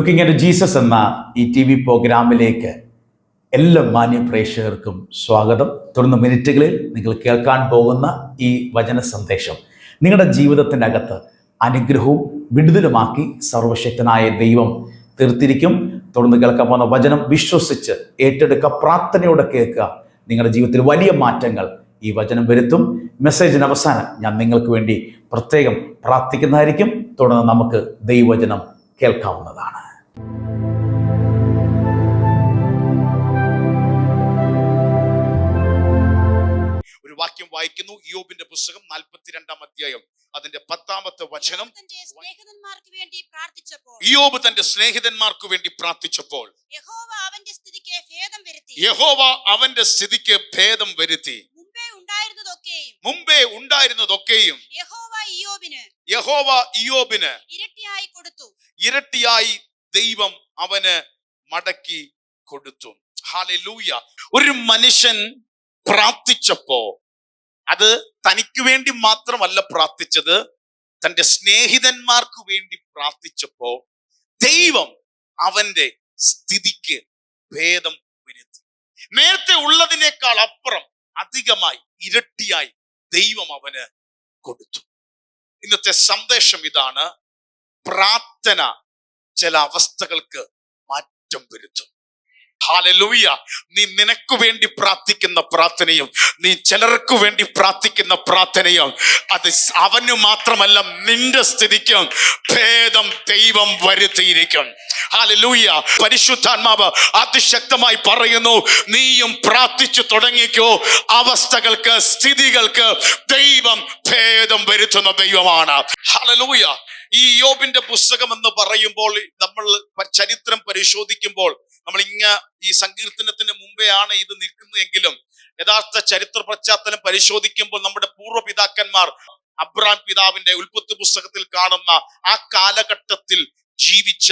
Looking at Jesus എന്ന ഈ T V പ്രോഗ്രാമിലേക്ക് എല്ലാ മാന്യ പ്രേക്ഷകർക്കും സ്വാഗതം. തുടർന്ന് മിനിറ്റുകളിൽ നിങ്ങൾ കേൾക്കാൻ പോകുന്ന ഈ വചന സന്ദേശം നിങ്ങളുടെ ജീവിതത്തിന്റെ അകത്ത് അനുഗ്രഹവും വിടുതലുമാക്കി സർവശക്തനായ ദൈവം തീർത്തിരിക്കും. തുടർന്ന് കേൾക്കാൻ പോകുന്ന വചനം വിശ്വസിച്ച് ഏറ്റെടുക്കുക പ്രാർത്ഥനയോടെ കേൾക്കുക. നിങ്ങളുടെ ജീവിതത്തിൽ വലിയ മാറ്റങ്ങൾ ഈ വചനം വരുത്തും. മെസ്സേജിന് അവസാനം ഞാൻ നിങ്ങൾക്ക് വേണ്ടി പ്രത്യേകം പ്രാർത്ഥിക്കുന്നതായിരിക്കും. തുടർന്ന് നമുക്ക് ദൈവവചനം കേൾക്കാവുന്നതാണ്. ഒരു വാക്യം വായിക്കുന്നു. യോബിന്റെ പുസ്തകം നാൽപ്പത്തിരണ്ടാം അധ്യായം. അതിന്റെ പത്താമത്തെ വചനം യോബ് തന്റെ സ്നേഹിതന്മാർക്ക് വേണ്ടി പ്രാർത്ഥിച്ചപ്പോൾ. യഹോവ അവന്റെ സ്ഥിതിക്ക് ഭേദം വരുത്തി. യഹോവ അവന്റെ സ്ഥിതിക്ക് ഭേദം വരുത്തി. മുമ്പേ ഉണ്ടായിരുന്നതൊക്കെയും യഹോവ ഇയോബിന് ഇരട്ടിയായി കൊടുത്തു. ഇരട്ടിയായി ദൈവം അവന് മടക്കി കൊടുത്തു. ഹാലൂയ ഒരു മനുഷ്യൻ പ്രാർത്ഥിച്ചപ്പോ അത് തനിക്ക് വേണ്ടി മാത്രമല്ല പ്രാർത്ഥിച്ചത് തന്റെ സ്നേഹിതന്മാർക്ക് വേണ്ടി പ്രാർത്ഥിച്ചപ്പോ ദൈവം അവന്റെ സ്ഥിതിക്ക് ഭേദം വരുത്തി. നേരത്തെ ഉള്ളതിനേക്കാൾ അപ്പുറം അധികമായി ഇരട്ടിയായി ദൈവം അവന് കൊടുത്തു. ഇന്നത്തെ സന്ദേശം ഇതാണ് പ്രാർത്ഥന ചില അവസ്ഥകൾക്ക് മാറ്റം വരുത്തും. ഹാലലൂയ നീ നിനക്ക് വേണ്ടി പ്രാർത്ഥിക്കുന്ന പ്രാർത്ഥനയും നീ ചിലർക്ക് വേണ്ടി പ്രാർത്ഥിക്കുന്ന പ്രാർത്ഥനയും അത് അവന് മാത്രമല്ല നിന്റെ സ്ഥിതിക്കും ഭേദം ദൈവം വരുത്തിയിരിക്കും. ഹാലലൂയ പരിശുദ്ധാത്മാവ് അതിശക്തമായി പറയുന്നു നീയും പ്രാർത്ഥിച്ചു തുടങ്ങിക്കോ അവസ്ഥകൾക്ക് സ്ഥിതികൾക്ക് ദൈവം ഭേദം വരുത്തുന്ന ദൈവമാണ്. ഹാലലൂയ ഈ യോബിന്റെ പുസ്തകം എന്ന് പറയുമ്പോൾ നമ്മൾ ചരിത്രം പരിശോധിക്കുമ്പോൾ നമ്മൾ ഇങ്ങ ഈ സങ്കീർത്തനത്തിന് മുമ്പെയാണ് ഇത് നിൽക്കുന്നതെങ്കിലും യഥാർത്ഥ ചരിത്ര പശ്ചാത്തലം പരിശോധിക്കുമ്പോൾ നമ്മുടെ പൂർവപിതാക്കന്മാർ അബ്രാം പിതാവിന്റെ ഉൽപ്പത്തി പുസ്തകത്തിൽ കാണുന്ന ആ കാലഘട്ടത്തിൽ ജീവിച്ച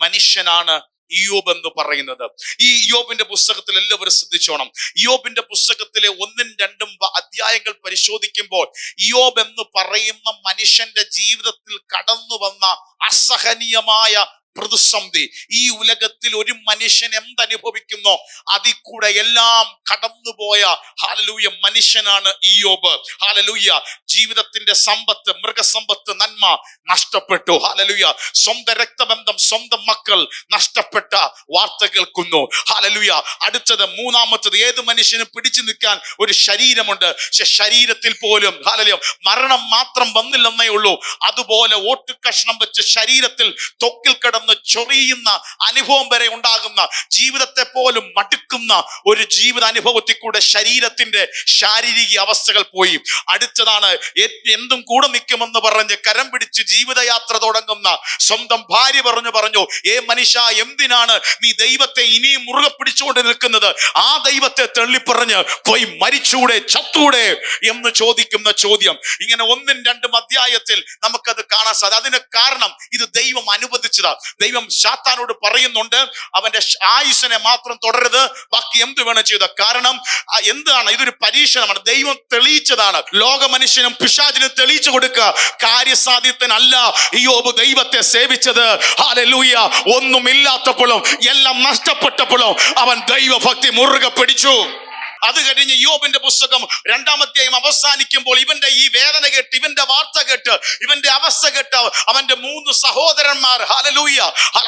മനുഷ്യനാണ് ഇയോബ് എന്ന് പറയുന്നത്? ഈ യോബിന്റെ പുസ്തകത്തിൽ എല്ലാവരും ശ്രദ്ധിച്ചോണം. യോബിന്റെ പുസ്തകത്തിലെ ഒന്നും രണ്ടും അധ്യായങ്ങൾ പരിശോധിക്കുമ്പോൾ യോബ് എന്ന് പറയുന്ന മനുഷ്യന്റെ ജീവിതത്തിൽ കടന്നു വന്ന അസഹനീയമായ പ്രതിസന്ധി. ഈ ഉലകത്തിൽ ഒരു മനുഷ്യൻ എന്തനുഭവിക്കുന്നോ? അതിൽ കൂടെ എല്ലാം കടന്നുപോയ ഹാലലൂയ മനുഷ്യനാണ് ഈ യോബ് ഹാലലൂയ ജീവിതത്തിന്റെ സമ്പത്ത് മൃഗസമ്പത്ത് നന്മ നഷ്ടപ്പെട്ടു. ഹാലലൂയ സ്വന്തം രക്തബന്ധം സ്വന്തം മക്കൾ നഷ്ടപ്പെട്ട വാർത്ത കേൾക്കുന്നു. ഹാലലൂയ അടുത്തത് മൂന്നാമത്തത് ഏത് മനുഷ്യനും പിടിച്ചു നിൽക്കാൻ ഒരു ശരീരമുണ്ട്. പക്ഷെ ശരീരത്തിൽ പോലും ഹാലലൂയ മരണം മാത്രം വന്നില്ലെന്നേ ഉള്ളൂ. അതുപോലെ ഓട്ടുകഷ്ണം വെച്ച് ശരീരത്തിൽ തൊക്കിൽ കിടന്ന് ചൊറിയുന്ന അനുഭവം വരെ ഉണ്ടാകുന്ന ജീവിതത്തെ പോലും മടുക്കുന്ന ഒരു ജീവിത അനുഭവത്തിൽ കൂടെ ശരീരത്തിന്റെ ശാരീരിക അവസ്ഥകൾ പോയി. അടുത്തതാണ് എന്തും കൂടെ നിൽക്കുമെന്ന് പറഞ്ഞ് കരം പിടിച്ച് ജീവിതയാത്ര തുടങ്ങുന്ന സ്വന്തം ഭാര്യ പറഞ്ഞു പറഞ്ഞു ഏ മനുഷ്യ എന്തിനാണ് നീ ദൈവത്തെ ഇനിയും മുറുകെ പിടിച്ചുകൊണ്ട് നിൽക്കുന്നത്? ആ ദൈവത്തെ തള്ളിപ്പറഞ്ഞ് പോയി മരിച്ചൂടെ ചത്തൂടെ? എന്ന് ചോദിക്കുന്ന ചോദ്യം. ഇങ്ങനെ ഒന്നും രണ്ടും അധ്യായത്തിൽ നമുക്കത് കാണാൻ സാധിക്കും. അതിന് കാരണം ഇത് ദൈവം അനുവദിച്ചതാ. ദൈവം ശാത്താനോട് പറയുന്നുണ്ട് അവന്റെ ആയുസിനെ മാത്രം തുടരുത് ബാക്കി എന്ത് വേണം ചെയ്ത. കാരണം എന്താണ്? ഇതൊരു പരീക്ഷണമാണ്. ദൈവം തെളിയിച്ചതാണ്. ലോക മനുഷ്യനും പിശാചിനും തെളിയിച്ചു കൊടുക്കുക. കാര്യസാധ്യത്തിനല്ല യോബ് ദൈവത്തെ സേവിച്ചത്. ഹാലലൂയ ഒന്നുമില്ലാത്തപ്പോഴും എല്ലാം നഷ്ടപ്പെട്ടപ്പോഴും അവൻ ദൈവഭക്തി മുറുകെ പിടിച്ചു. അത് കഴിഞ്ഞ് യോബിന്റെ പുസ്തകം രണ്ടാമത്തെയും അവസാനിക്കുമ്പോൾ ഇവന്റെ ഈ വേദന കേട്ട് ഇവന്റെ വാർത്ത കേട്ട് ഇവന്റെ അവസ്ഥ കേട്ട് അവന്റെ മൂന്ന് സഹോദരന്മാർ ഹലലൂയ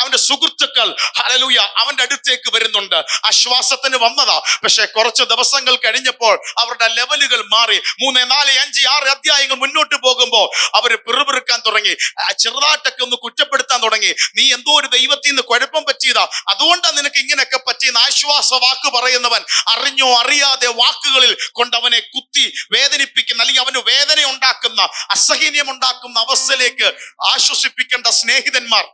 അവന്റെ സുഹൃത്തുക്കൾ ഹലലൂയ അവന്റെ അടുത്തേക്ക് വരുന്നുണ്ട്. ആശ്വാസത്തിന് വന്നതാ. പക്ഷെ കുറച്ച് ദിവസങ്ങൾ കഴിഞ്ഞപ്പോൾ അവരുടെ ലെവലുകൾ മാറി. മൂന്ന് നാല് അഞ്ച് ആറ് അധ്യായങ്ങൾ മുന്നോട്ട് പോകുമ്പോൾ അവർ പിറുപിറുക്കാൻ തുടങ്ങി. ചെറുതാട്ടൊക്കെ ഒന്ന് കുറ്റപ്പെടുത്താൻ തുടങ്ങി. നീ എന്തോ ഒരു ദൈവത്തിൽ നിന്ന് കുഴപ്പം പറ്റിയതാ. അതുകൊണ്ടാണ് നിനക്ക് ഇങ്ങനെയൊക്കെ പറ്റിയെന്ന് ആശ്വാസ വാക്ക് പറയുന്നവൻ അറിഞ്ഞോ അറിയാതെ വാക്കുകളിൽ കൊണ്ട് അവനെ കുത്തി വേദനിപ്പിക്കുന്ന അല്ലെങ്കിൽ അവന് വേദന ഉണ്ടാക്കുന്ന അസഹനീയം ഉണ്ടാക്കുന്ന അവസ്ഥയിലേക്ക് ആശ്വസിപ്പിക്കേണ്ട സ്നേഹിതന്മാർ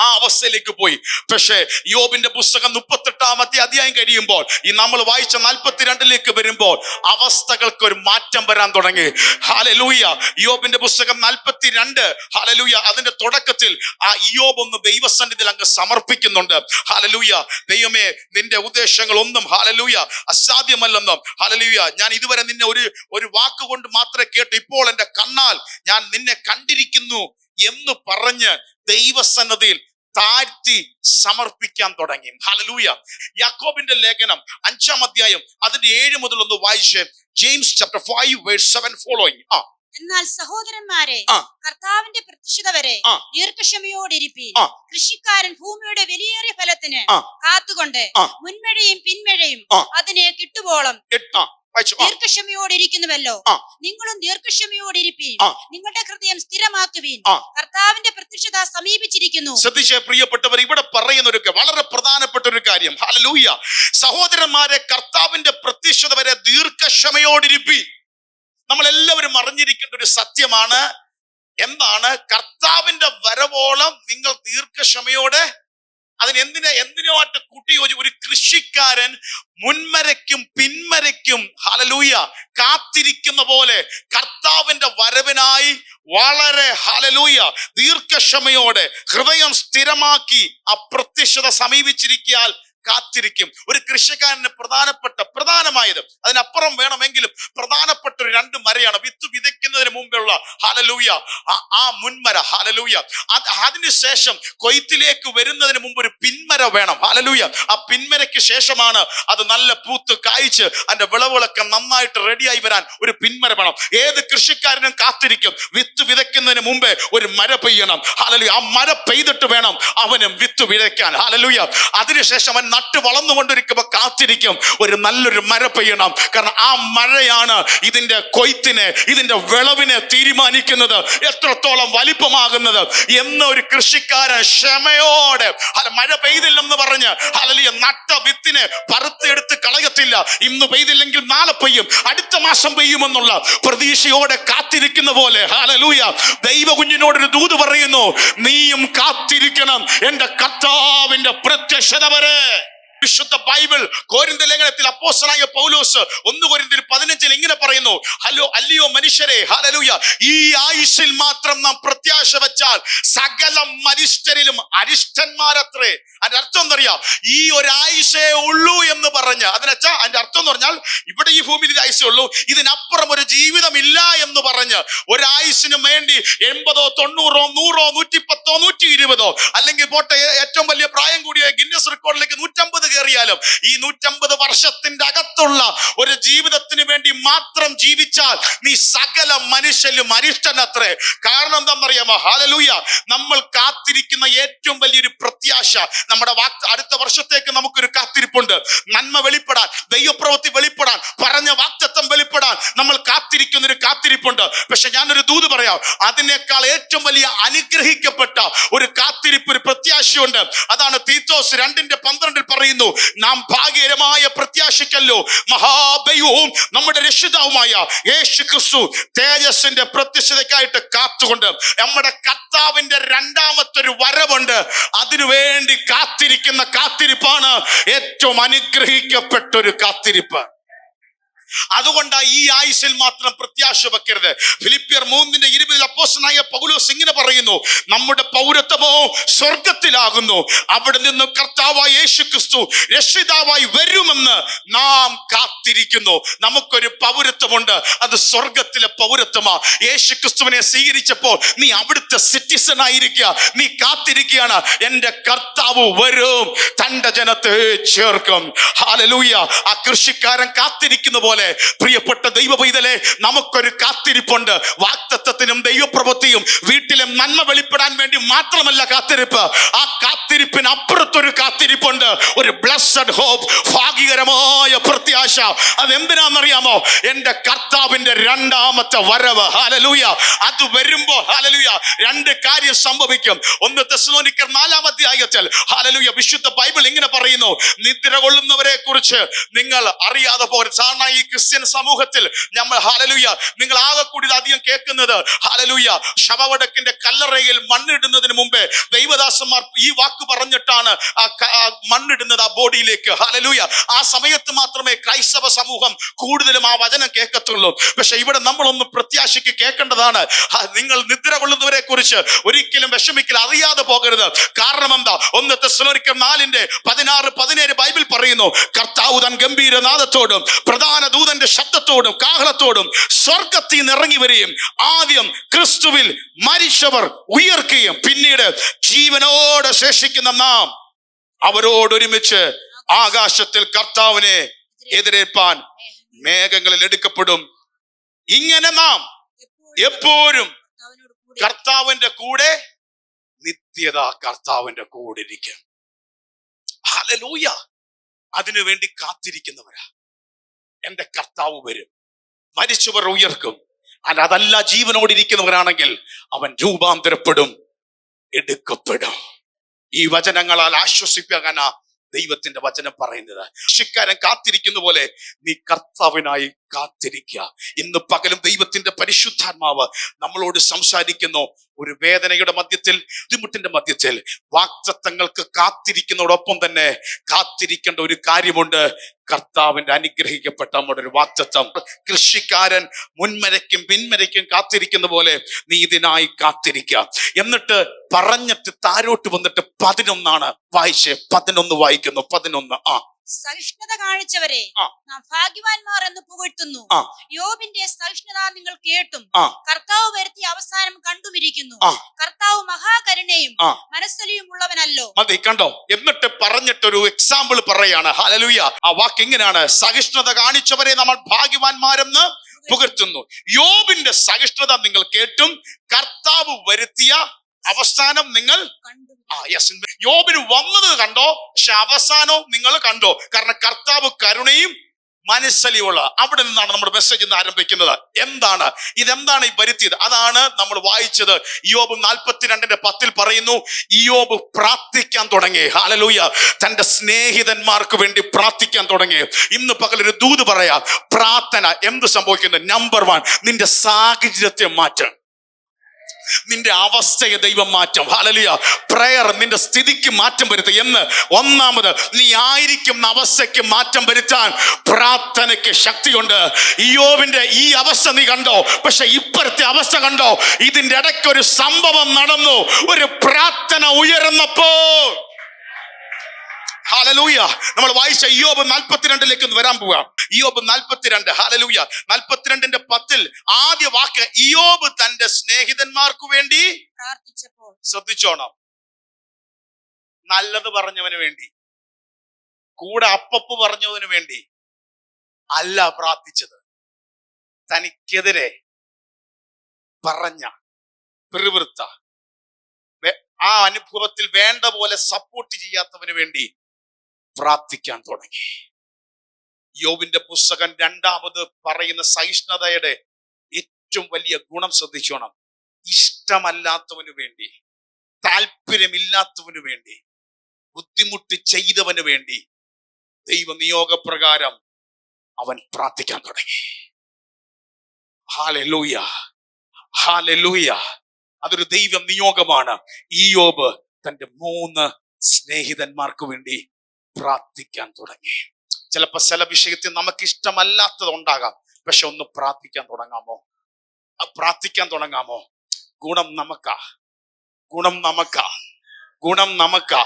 ആ അവസ്ഥയിലേക്ക് പോയി. പക്ഷേ യോബിന്റെ പുസ്തകം മുപ്പത്തെട്ടാമത്തെ അധ്യായം കഴിയുമ്പോൾ ഈ നമ്മൾ വായിച്ച നാൽപ്പത്തിരണ്ടിലേക്ക് വരുമ്പോൾ അവസ്ഥകൾക്ക് ഒരു മാറ്റം വരാൻ തുടങ്ങി. ഹാലലൂയ യോബിന്റെ പുസ്തകം നാൽപ്പത്തിരണ്ട്. ഹാലലൂയ അതിന്റെ തുടക്കത്തിൽ ആ യോബ് ഒന്ന് ദൈവസന്നിധിയിൽ അങ്ങ് സമർപ്പിക്കുന്നുണ്ട്. ഹാലലൂയ ദൈവമേ നിന്റെ ഉദ്ദേശങ്ങൾ ഒന്നും ഹാലലൂയ അസാധ്യമല്ലെന്നും ഹാലലൂയ ഞാൻ ഇതുവരെ നിന്നെ ഒരു ഒരു വാക്കുകൊണ്ട് മാത്രമേ കേട്ടു. ഇപ്പോൾ എന്റെ കണ്ണാൽ ഞാൻ നിന്നെ കണ്ടിരിക്കുന്നു എന്ന് പറഞ്ഞ് ദൈവസന്നതിയിൽ താഴ്ത്തി സമർപ്പിക്കാൻ തുടങ്ങി. ഹലലൂയ യാക്കോബിന്റെ ലേഖനം അഞ്ചാം അധ്യായം അതിന്റെ ഏഴ് മുതൽ ഒന്ന് വായിച്ച് James chapter five verse seven following ആ. എന്നാൽ സഹോദരന്മാരെ. കർത്താവിന്റെ പ്രത്യക്ഷത വരെ ദീർഘക്ഷമയോടിരിപ്പി കൃഷിക്കാരൻ ഭൂമിയുടെ വലിയേറിയ ഫലത്തിന്. കാത്തുകൊണ്ട്. മുൻമഴയും പിൻമഴയും. അതിനെ കിട്ടുവോളം. ദീർഘക്ഷമയോടിരിക്കുന്നുവല്ലോ. നിങ്ങളും ദീർഘക്ഷമയോടിരിപ്പീൻ. നിങ്ങളുടെ ഹൃദയം സ്ഥിരമാക്കുവീൻ. കർത്താവിന്റെ പ്രത്യക്ഷത സമീപിച്ചിരിക്കുന്നു. ശ്രദ്ധിച്ച പ്രിയപ്പെട്ടവർ ഇവിടെ പറയുന്ന ഒരു വളരെ പ്രധാനപ്പെട്ട ഒരു കാര്യം. ഹലലൂയ സഹോദരന്മാരെ കർത്താവിന്റെ പ്രത്യക്ഷത വരെ ദീർഘക്ഷമയോടിരിപ്പി നമ്മൾ എല്ലാവരും അറിഞ്ഞിരിക്കേണ്ട ഒരു സത്യമാണ്. എന്താണ്? കർത്താവിന്റെ വരവോളം നിങ്ങൾ ദീർഘക്ഷമയോടെ അതിന് എന്തിനെ കൂട്ടി യോജി ഒരു കൃഷിക്കാരൻ മുൻമരയ്ക്കും പിന്മരയ്ക്കും ഹലലൂയ കാത്തിരിക്കുന്ന പോലെ കർത്താവിന്റെ വരവിനായി വളരെ ഹലലൂയ ദീർഘക്ഷമയോടെ ഹൃദയം സ്ഥിരമാക്കി അപ്രത്യക്ഷത സമീപിച്ചിരിക്കാൻ കാത്തിരിക്കും. ഒരു കൃഷിക്കാരന് പ്രധാനപ്പെട്ട പ്രധാനമായത് അതിനപ്പുറം വേണമെങ്കിലും പ്രധാനപ്പെട്ട ഒരു രണ്ട് മരയാണ് വിത്ത് വിതയ്ക്കുന്നതിന് മുമ്പുള്ള. ഹലലൂയ ആ- മുൻമര ഹലലൂയ അത് അതിനുശേഷം കൊയ്ത്തിലേക്ക് വരുന്നതിന് മുമ്പ് ഒരു പിന്മര വേണം. ഹലലൂയ ആ പിന്മരയ്ക്ക് ശേഷമാണ് അത് നല്ല പൂത്ത് കായ്ച്ച് അതിന്റെ വിളവുകളൊക്കെ നന്നായിട്ട് റെഡിയായി വരാൻ ഒരു പിന്മര വേണം. ഏത് കൃഷിക്കാരനും കാത്തിരിക്കും. വിത്ത് വിതയ്ക്കുന്നതിന് മുമ്പേ ഒരു മര പെയ്യണം. ഹാലലൂയ ആ മര പെയ്തിട്ട് വേണം അവനും വിത്ത് വിതയ്ക്കാൻ. ഹാലലൂയ അതിനുശേഷം അവൻ നട്ട് വളർന്നുകൊണ്ടിരിക്കുമ്പോൾ കാത്തിരിക്കും. ഒരു നല്ലൊരു മര പെയ്യണം. കാരണം ആ മഴയാണ് ഇതിന്റെ കൊയ്ത്തിനെ ഇതിന്റെ വിളവിനെ തീരുമാനിക്കുന്നത്. എത്രത്തോളം വലിപ്പമാകുന്നത് എന്ന ഒരു കൃഷിക്കാരൻ ക്ഷമയോടെ അല്ല മഴ പെയ്തില്ലെന്ന് പറഞ്ഞ് അലലിയ നട്ട വിത്തിനെ പറുത്തെടുത്ത് കളയത്തില്ല. ഇന്ന് പെയ്തില്ലെങ്കിൽ നാളെ പെയ്യും അടുത്ത മാസം പെയ്യുമെന്നുള്ള പ്രതീക്ഷയോടെ കാത്തിരിക്കുന്ന പോലെ ഹാലലൂയ ദൈവ കുഞ്ഞിനോടൊരു ദൂത് പറയുന്നു നീയും കാത്തിരിക്കണം. എന്റെ കർത്താവിന്റെ പ്രത്യക്ഷത വരെ. വിശുദ്ധ ബൈബിൾ കോരിന്ത ലേഖനത്തിൽ അപ്പോസ്തലനായ പൗലോസ് ഒന്ന് കോരിന്തിൽ പതിനഞ്ചിൽ ഇങ്ങനെ പറയുന്നു ഹലോ അല്ലയോ മനുഷ്യരെ ഹലലൂയ ഈ ആയുഷിൽ മാത്രം നാം പ്രത്യാശ വെച്ചാൽ സകല മരിഷ്ടരിലും അരിഷ്ടന്മാരത്രേ. അതിന്റെ അർത്ഥം എന്തറിയാം? ഈ ഒരു ആയുഷേ ഉള്ളൂ എന്ന് പറഞ്ഞ്. അതിനച്ചാ അതിന്റെ അർത്ഥം എന്ന് പറഞ്ഞാൽ ഇവിടെ ഈ ഭൂമിയിൽ ഇത് ആയുസേ ഉള്ളൂ ഇതിനപ്പുറം ഒരു ജീവിതമില്ല എന്ന് പറഞ്ഞ്. ഒരു ആയുസിന് വേണ്ടി എൺപതോ തൊണ്ണൂറോ നൂറോ നൂറ്റിപ്പത്തോ നൂറ്റി ഇരുപതോ അല്ലെങ്കിൽ പോട്ടെ ഏറ്റവും വലിയ പ്രായം കൂടിയ ഗിന്നസ് റെക്കോർഡിലേക്ക് നൂറ്റമ്പത് കയറിയാലും ഈ നൂറ്റമ്പത് വർഷത്തിന്റെ അകത്തുള്ള ഒരു ജീവിതത്തിന് വേണ്ടി മാത്രം ജീവിച്ചാൽ നീ സകല മനുഷ്യലും അരിഷ്ടനത്രേ. കാരണം എന്താണെന്നറിയാമോ? ഹാലലൂയ നമ്മൾ കാത്തിരിക്കുന്ന ഏറ്റവും വലിയൊരു പ്രത്യാശ നമ്മുടെ അടുത്ത വർഷത്തേക്ക് നമുക്കൊരു കാത്തിരിപ്പുണ്ട്. നന്മ വെളിപ്പെടാൻ ദൈവപ്രവൃത്തി വെളിപ്പെടാൻ പറഞ്ഞ വാക്തത്വം വെളിപ്പെടാൻ നമ്മൾ കാത്തിരിക്കുന്ന ഒരു കാത്തിരിപ്പുണ്ട്. പക്ഷെ ഞാനൊരു ദൂത് പറയാം. അതിനേക്കാൾ ഏറ്റവും വലിയ അനുഗ്രഹിക്കപ്പെട്ട ഒരു കാത്തിരിപ്പ് ഒരു പ്രത്യാശയുണ്ട്. അതാണ് തീത്തോസ് രണ്ടിന്റെ പന്ത്രണ്ടിൽ പറയുന്നു നാം ഭാഗ്യകരമായ പ്രത്യാശയ്ക്കല്ലോ. മഹാദൈവവും നമ്മുടെ രക്ഷിതാവുമായ യേശു ക്രിസ്തു തേജസ്സിന്റെ പ്രത്യക്ഷതയ്ക്കായിട്ട് കാത്തുകൊണ്ട് നമ്മുടെ കർത്താവിന്റെ രണ്ടാമത്തെ ഒരു വരവുണ്ട്. അതിനുവേണ്ടി കാത്തിരിക്കുന്ന കാത്തിരിപ്പാണ് ഏറ്റവും അനുഗ്രഹിക്കപ്പെട്ട ഒരു കാത്തിരിപ്പ്. അതുകൊണ്ട് ഈ ആയുസിൽ മാത്രം പ്രത്യാശ വെക്കരുത്. ഫിലിപ്പിയർ മൂന്നിന്റെ ഇരുപതിൽ അപ്പോസനായ പൗലോസ് ഇങ്ങനെ പറയുന്നു നമ്മുടെ പൗരത്വമോ സ്വർഗത്തിലാകുന്നു അവിടെ നിന്ന് കർത്താവായ യേശു ക്രിസ്തു രക്ഷിതാവായി വരുമെന്ന് നാം കാത്തിരിക്കുന്നു. നമുക്കൊരു പൗരത്വമുണ്ട്. അത് സ്വർഗത്തിലെ പൗരത്വമാ. യേശു ക്രിസ്തുവിനെ സ്വീകരിച്ചപ്പോൾ നീ അവിടുത്തെ സിറ്റിസൺ ആയിരിക്കുക. നീ കാത്തിരിക്കുകയാണ്. എന്റെ കർത്താവ് വരും. തന്റെ ജനത്തെ ചേർക്കും. ആ കൃഷിക്കാരൻ കാത്തിരിക്കുന്ന പോലെ പ്രിയപ്പെട്ട ദൈവ പൈതലെ നമുക്കൊരു കാത്തിരിപ്പുണ്ട്. വാക്തത്വത്തിനും ദൈവപ്രവൃത്തിയും വീട്ടിലെ നന്മ വെളിപ്പെടാൻ വേണ്ടി മാത്രമല്ല കാത്തിരിപ്പ്. ആ കാത്തിരിപ്പിന് അപ്പുറത്തൊരു കാത്തിരിപ്പുണ്ട്. ഒരു ബ്ലസ്സഡ് ഹോപ്പ് ഭാഗ്യകരമായ പ്രത്യാശ. അതെന്തിനാണെന്നറിയാമോ? എന്റെ കർത്താവിന്റെ രണ്ടാമത്തെ വരവ്. ഹാലലൂയ അത് വരുമ്പോ ഹാലലൂയ രണ്ട് കാര്യം സംഭവിക്കും. ഒന്ന് തെസ്ലോനിക്കർ നാലാം അധ്യായത്തിൽ ഹാലലൂയ വിശുദ്ധ ബൈബിൾ ഇങ്ങനെ പറയുന്നു. നിദ്ര കൊള്ളുന്നവരെ കുറിച്ച് നിങ്ങൾ അറിയാതെ പോകരുത്. സാധാരണ ഈ ക്രിസ്ത്യൻ സമൂഹത്തിൽ നമ്മൾ ഹാലലൂയ നിങ്ങൾ ആകെ കൂടി അധികം കേൾക്കുന്നത്. ഹാലലൂയ ശവവടക്കിന്റെ കല്ലറയിൽ മണ്ണിടുന്നതിന് മുമ്പേ ദൈവദാസന്മാർ ഈ വാക്ക് പറഞ്ഞിട്ടാണ് മണ്ണിടുന്നത് ആ ബോഡിയിലേക്ക്. ഹാലലൂയ ആ സമയത്ത് മാത്രമേ ക്രൈസ്തവ സമൂഹം കൂടുതലും ആ വചനം കേൾക്കത്തുള്ളൂ. പക്ഷെ ഇവിടെ നമ്മളൊന്ന് പ്രത്യാശയ്ക്ക് കേൾക്കേണ്ടതാണ്. നിങ്ങൾ നിദ്ര കൊള്ളുന്നവരെ കുറിച്ച് ഒരിക്കലും വിഷമിക്കൽ അറിയാതെ പോകരുത്. കാരണം എന്താ? ഒന്ന് തെസ്സലോനിക്കർ നാലിന്റെ പതിനാറ് പതിനേഴ് ബൈബിൾ പറയുന്നു കർത്താവ് തൻ ഗംഭീരനാഥത്തോടും പ്രധാന ദൂതന്റെ ശബ്ദത്തോടും കാഹളത്തോടും സ്വർഗത്തിൽ നിന്ന് ഇറങ്ങി വരികയും ആദ്യം ക്രിസ്തുവിൽ മരിച്ചവർ ഉയർക്കുകയും പിന്നീട് ജീവനോടെ ശേഷിക്കുന്ന നാം അവരോടൊരുമിച്ച് ആകാശത്തിൽ കർത്താവിനെ എതിരേൽപ്പാൻ മേഘങ്ങളിൽ എടുക്കപ്പെടും. ഇങ്ങനെ നാം എപ്പോഴും കർത്താവിന്റെ കൂടെ നിത്യത കർത്താവിന്റെ കൂടെ ഇരിക്കും. അതിനുവേണ്ടി അതിനു വേണ്ടി കാത്തിരിക്കുന്നവരാ. എന്റെ കർത്താവ് വരും. മരിച്ചവർ ഉയർക്കും. അല്ല അതല്ല ജീവനോടിരിക്കുന്നവരാണെങ്കിൽ അവൻ രൂപാന്തരപ്പെടും എടുക്കപ്പെടും. ഈ വചനങ്ങളാൽ ആശ്വസിപ്പിക്കാനാ ദൈവത്തിന്റെ വചനം പറയുന്നത്. കൃഷിക്കാരൻ കാത്തിരിക്കുന്ന പോലെ നീ കർത്താവിനായി കാത്തിരിക്കുക. ഇന്ന് പകലും ദൈവത്തിന്റെ പരിശുദ്ധാത്മാവ് നമ്മളോട് സംസാരിക്കുന്നു. ഒരു വേദനയുടെ മധ്യത്തിൽ ബുദ്ധിമുട്ടിന്റെ മധ്യത്തിൽ. വാക്തത്വങ്ങൾക്ക് കാത്തിരിക്കുന്നതോടൊപ്പം തന്നെ കാത്തിരിക്കേണ്ട ഒരു കാര്യമുണ്ട്. കർത്താവിന്റെ അനുഗ്രഹിക്കപ്പെട്ട നമ്മുടെ ഒരു വാക്തത്വം. കൃഷിക്കാരൻ മുൻമരയ്ക്കും പിന്മരയ്ക്കും കാത്തിരിക്കുന്ന പോലെ നീ ഇതിനായി കാത്തിരിക്കുക. എന്നിട്ട് പറഞ്ഞിട്ട് താരോട്ട് വന്നിട്ട് പതിനൊന്നാണ്. വായിച്ച് പതിനൊന്ന് വായിക്കുന്നു. പതിനൊന്ന് ആ. സഹിഷ്ണുത കാണിച്ചവരെ നാം ഭാഗ്യവാന്മാർ എന്ന് പുകഴ്ത്തുന്നു. യോബിന്റെ സഹിഷ്ണുത നിങ്ങൾ കേട്ടും. കർത്താവ് വരുത്തിയ അവസാനം കണ്ടുമിരിക്കുന്നു. കർത്താവ് മഹാകരുണയും. മനസ്സലിയും ഉള്ളവനല്ലോ. അതെ കണ്ടോ? എന്നിട്ട് പറഞ്ഞിട്ടൊരു എക്സാമ്പിൾ പറയാണ് ഹലലുയ ആ വാക്ക് എങ്ങനെയാണ് സഹിഷ്ണുത കാണിച്ചവരെ നമ്മൾ ഭാഗ്യവാന്മാരെന്ന് പുകഴ്ത്തുന്നു. യോബിന്റെ സഹിഷ്ണുത നിങ്ങൾ കേട്ടും. കർത്താവ് വരുത്തിയ അവസാനം നിങ്ങൾ കണ്ടു. യോബിന് വന്നത് കണ്ടോ? പക്ഷെ അവസാനവും നിങ്ങൾ കണ്ടോ? കാരണം കർത്താവ് കരുണയും മനസ്സലിയുള്ള അവിടെ നിന്നാണ് നമ്മുടെ മെസ്സേജ് ഇന്ന് ആരംഭിക്കുന്നത്. എന്താണ്? ഇതെന്താണ് ഈ വരുത്തിയത്? അതാണ് നമ്മൾ വായിച്ചത്. യോബ് നാൽപ്പത്തിരണ്ടിന്റെ പത്തിൽ പറയുന്നു യോബ് പ്രാർത്ഥിക്കാൻ തുടങ്ങി. ഹാലലൂയ തന്റെ സ്നേഹിതന്മാർക്ക് വേണ്ടി പ്രാർത്ഥിക്കാൻ തുടങ്ങി. ഇന്ന് പകലൊരു ദൂത് പറയാ പ്രാർത്ഥന. എന്ത് സംഭവിക്കുന്നു? നമ്പർ വൺ നിന്റെ സാഹചര്യത്തെ മാറ്റം. നിന്റെ അവസ്ഥയെ ദൈവം മാറ്റം. ഹാലലിയ പ്രയർ നിന്റെ സ്ഥിതിക്ക് മാറ്റം വരുത്തുക എന്ന് ഒന്നാമത് നീ ആയിരിക്കുന്ന അവസ്ഥയ്ക്ക് മാറ്റം വരുത്താൻ പ്രാർത്ഥനയ്ക്ക് ശക്തിയുണ്ട്. ഇയോവിന്റെ ഈ അവസ്ഥ നീ കണ്ടോ? പക്ഷെ ഇപ്പോഴത്തെ അവസ്ഥ കണ്ടോ? ഇതിന്റെ ഇടയ്ക്ക് ഒരു സംഭവം നടന്നു. ഒരു പ്രാർത്ഥന ഉയർന്നപ്പോൾ ഹാലലൂയ നമ്മൾ വായിച്ച ഇയോബ് നാൽപ്പത്തിരണ്ടിലേക്ക് ഒന്ന് വരാൻ പോവാം. ഇയോബ് നാൽപ്പത്തിരണ്ട്. ഹാലലൂയ നാൽപ്പത്തിരണ്ടിന്റെ പത്തിൽ ആദ്യ വാക്ക് ഇയോബ് തന്റെ സ്നേഹിതന്മാർക്ക് വേണ്ടി ശ്രദ്ധിച്ചോണം. നല്ലത് പറഞ്ഞവന് വേണ്ടി. കൂടെ അപ്പപ്പ് പറഞ്ഞവന് വേണ്ടി അല്ല പ്രാർത്ഥിച്ചത്. തനിക്കെതിരെ പറഞ്ഞ പ്രവൃത്ത ആ അനുഭവത്തിൽ വേണ്ട പോലെ സപ്പോർട്ട് ചെയ്യാത്തവന് വേണ്ടി പ്രാർത്ഥിക്കാൻ തുടങ്ങി. യോബിന്റെ പുസ്തകം രണ്ടാമത് പറയുന്ന സഹിഷ്ണുതയുടെ ഏറ്റവും വലിയ ഗുണം ശ്രദ്ധിച്ചോണം. ഇഷ്ടമല്ലാത്തവനു വേണ്ടി താല്പര്യമില്ലാത്തവന് വേണ്ടി ബുദ്ധിമുട്ട് ചെയ്തവന് വേണ്ടി ദൈവ നിയോഗപ്രകാരം അവൻ പ്രാർത്ഥിക്കാൻ തുടങ്ങി. ഹാലൂയ ഹാലൂയ അതൊരു ദൈവ നിയോഗമാണ്. ഈ യോബ് തന്റെ മൂന്ന് സ്നേഹിതന്മാർക്ക് വേണ്ടി പ്രാർത്ഥിക്കാൻ തുടങ്ങി. ചിലപ്പോൾ ചില വിഷയത്തിൽ നമുക്ക് ഇഷ്ടമല്ലാത്തത് ഉണ്ടാകാം. പക്ഷെ ഒന്ന് പ്രാർത്ഥിക്കാൻ തുടങ്ങാമോ? പ്രാർത്ഥിക്കാൻ തുടങ്ങാമോ? ഗുണം നമുക്കാ. ഗുണം നമുക്കാ. ഗുണം നമുക്കാ.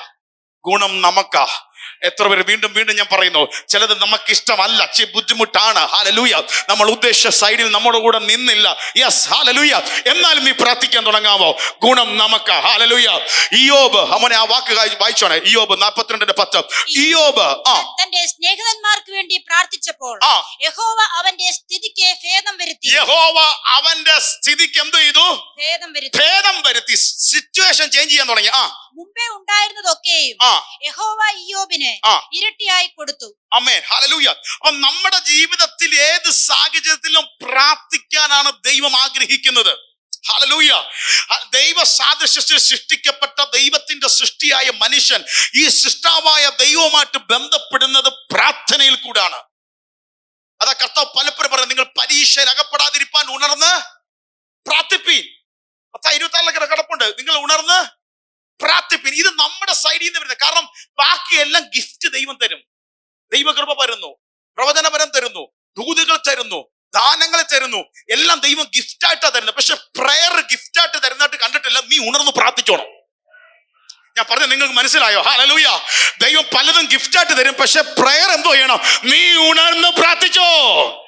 ഗുണം നമുക്കാ. എത്ര പേര് വീണ്ടും വീണ്ടും ഞാൻ പറയുന്നു ചിലത് നമുക്ക് ഇഷ്ടമല്ല ചി ബുദ്ധിമുട്ടാണ്. ഹാലലൂയ നമ്മൾ ഉദ്ദേശിച്ച സൈഡിൽ നമ്മുടെ കൂടെ നിന്നില്ല. യെസ് ഹാലലൂയ എന്നാലും നീ പ്രാർത്ഥിക്കാൻ തുടങ്ങാമോ? ഗുണം നമുക്ക്. ഹാലലൂയ ഇയോബ് അവനെ ആ വാക്ക് വായി- വായിച്ചോണേ. ഇയോബ് നാൽപ്പത്തിരണ്ടിന്റെ പത്ത്. ഇയോബ് ആ. തന്റെ സ്നേഹിതന്മാർക്ക് വേണ്ടി പ്രാർത്ഥിച്ചപ്പോൾ യഹോവ അവന്റെ സ്ഥിതിക്ക് ഭേദം വരുത്തി. യഹോവ അവന്റെ സ്ഥിതിക്ക് എന്ത് ചെയ്തു? ഭേദം വരുത്തി. ഭേദം വരുത്തി. സിറ്റുവേഷൻ ചേഞ്ച് ചെയ്യാൻ തുടങ്ങി. ആ. മുമ്പേ ഉണ്ടായിരുന്നതൊക്കെയും യഹോവ ഇയോബിന് ആ. ഇരട്ടിയായി കൊടുത്തു. അമ്മേ ഹലലൂയ നമ്മുടെ ജീവിതത്തിൽ ഏത് സാഹചര്യത്തിലും പ്രാർത്ഥിക്കാനാണ് ദൈവം ആഗ്രഹിക്കുന്നത്. ഹലലൂയ ദൈവ സാദൃശ്യത്തിൽ സൃഷ്ടിക്കപ്പെട്ട ദൈവത്തിന്റെ സൃഷ്ടിയായ മനുഷ്യൻ ഈ സൃഷ്ടാവായ ദൈവവുമായിട്ട് ബന്ധപ്പെടുന്നത് പ്രാർത്ഥനയിൽ കൂടാണ്. അതാ കർത്താവ് പലപ്പോഴും പറഞ്ഞു നിങ്ങൾ പരീക്ഷയിൽ അകപ്പെടാതിരിപ്പാൻ ഉണർന്ന് പ്രാർത്ഥിപ്പീൻ. പത്താ ഇരുപത്തി കിടപ്പുണ്ട്. നിങ്ങൾ ഉണർന്ന് പ്രാർത്ഥിപ്പീൻ. ഇത് നമ്മുടെ സൈഡിൽ നിന്ന് വരുന്നത്. കാരണം ബാക്കിയെല്ലാം ഗിഫ്റ്റ് ദൈവം തരും. ദൈവകൃപ വരുന്നു പ്രവചനപരം തരുന്നു. ദൂതുകൾ തരുന്നു. ദാനങ്ങൾ തരുന്നു. എല്ലാം ദൈവം ഗിഫ്റ്റ് ആയിട്ടാണ് തരുന്നത്. പക്ഷെ പ്രയർ ഗിഫ്റ്റ് ആയിട്ട് തരുന്നതായിട്ട് കണ്ടിട്ടില്ല. നീ ഉണർന്ന് പ്രാർത്ഥിച്ചോണം. ഞാൻ പറഞ്ഞ നിങ്ങൾക്ക് മനസ്സിലായോ? ഹലലൂയ ദൈവം പലതും ഗിഫ്റ്റ് ആയിട്ട് തരും. പക്ഷെ പ്രയർ എന്തോ ചെയ്യണം? നീ ഉണർന്ന് പ്രാർത്ഥിച്ചോ.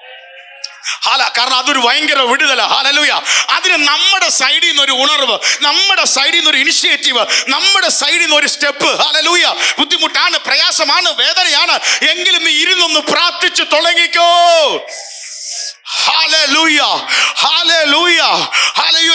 ഹാല കാരണം അതൊരു ഭയങ്കര വിടുതല. ഹാലലൂയ. അതിന് നമ്മുടെ സൈഡിൽ നിന്ന് ഒരു ഉണർവ് നമ്മുടെ സൈഡിൽ നിന്ന് ഒരു ഇനിഷ്യേറ്റീവ് നമ്മുടെ സൈഡിൽ നിന്ന് ഒരു സ്റ്റെപ്പ് ഹാലലൂയ. ബുദ്ധിമുട്ടാണ് പ്രയാസമാണ് വേദനയാണ്. എങ്കിലും നീ ഇരുന്നൊന്ന് പ്രാർത്ഥിച്ചു തുടങ്ങിക്കോ.